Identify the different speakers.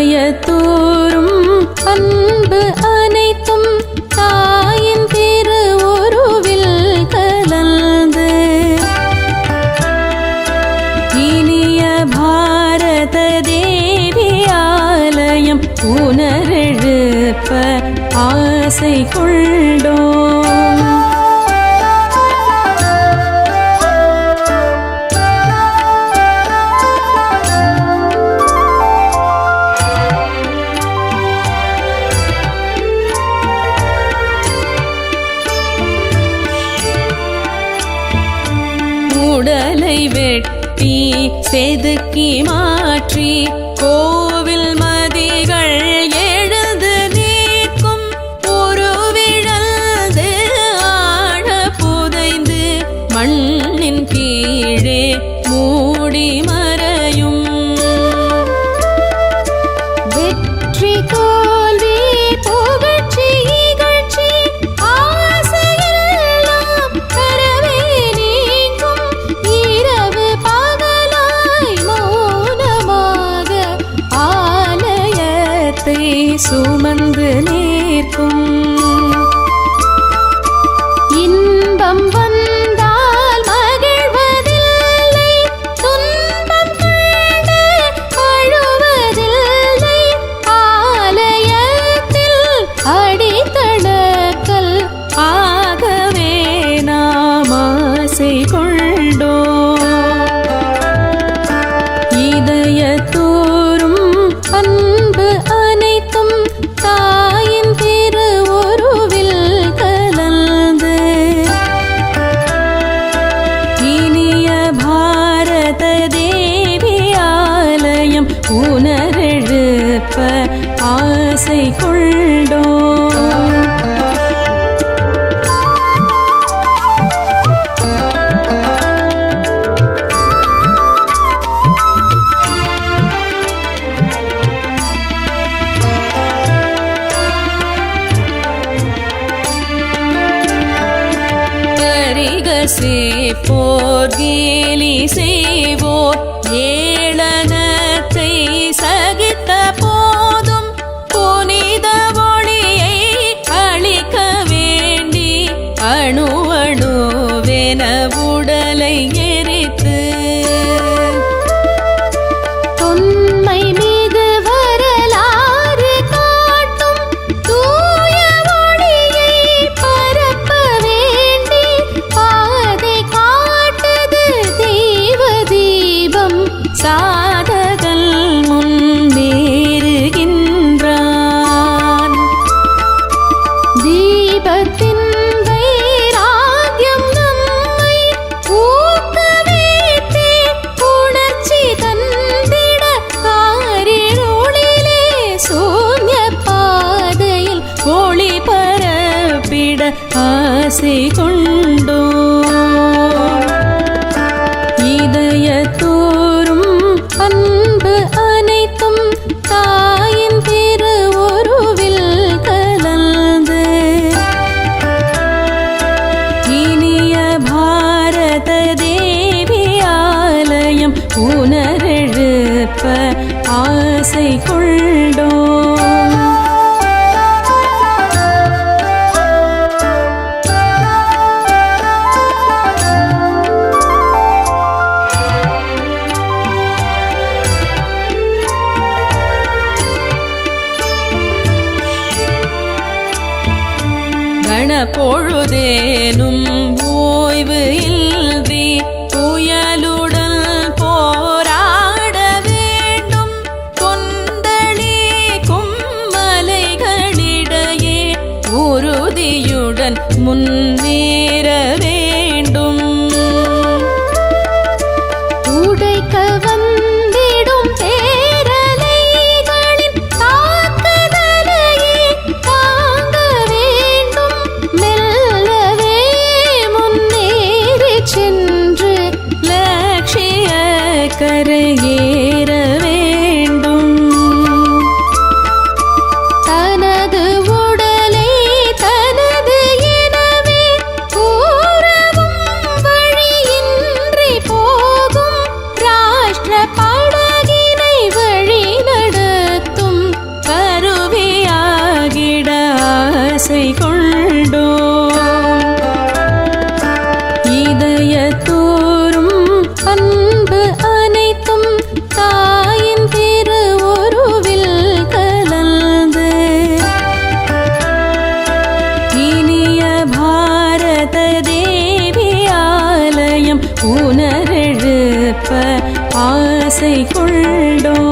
Speaker 1: இதயத்தோறும் அன்பு ஆசை கொண்டோ உடலை வெட்டி செதுக்கி மாற்றி கோ போர்கேலி செய் ஆசை கொண்டோ இதய தோறும் அன்பு அனைத்தும் தாயின் திரு உருவில் கலந்து. இனிய பாரத தேவி ஆலயம் உணரெழுப்ப ஆசை கொண்டு கணப்பொழுதேனும் ஓய்வு இன்றி புயலுடன் போராட வேண்டும். கொந்தளி கும்மலைகளிடையே உறுதியுடன் முன்னேறவே கரையேற வேண்டும் தனது உடலை தனது எனவே கூறவும் வழியின்றி போகும் ராஷ்டிர படகினை வழி நடத்தும் கருவியாகிட கொள்ள கண்டோ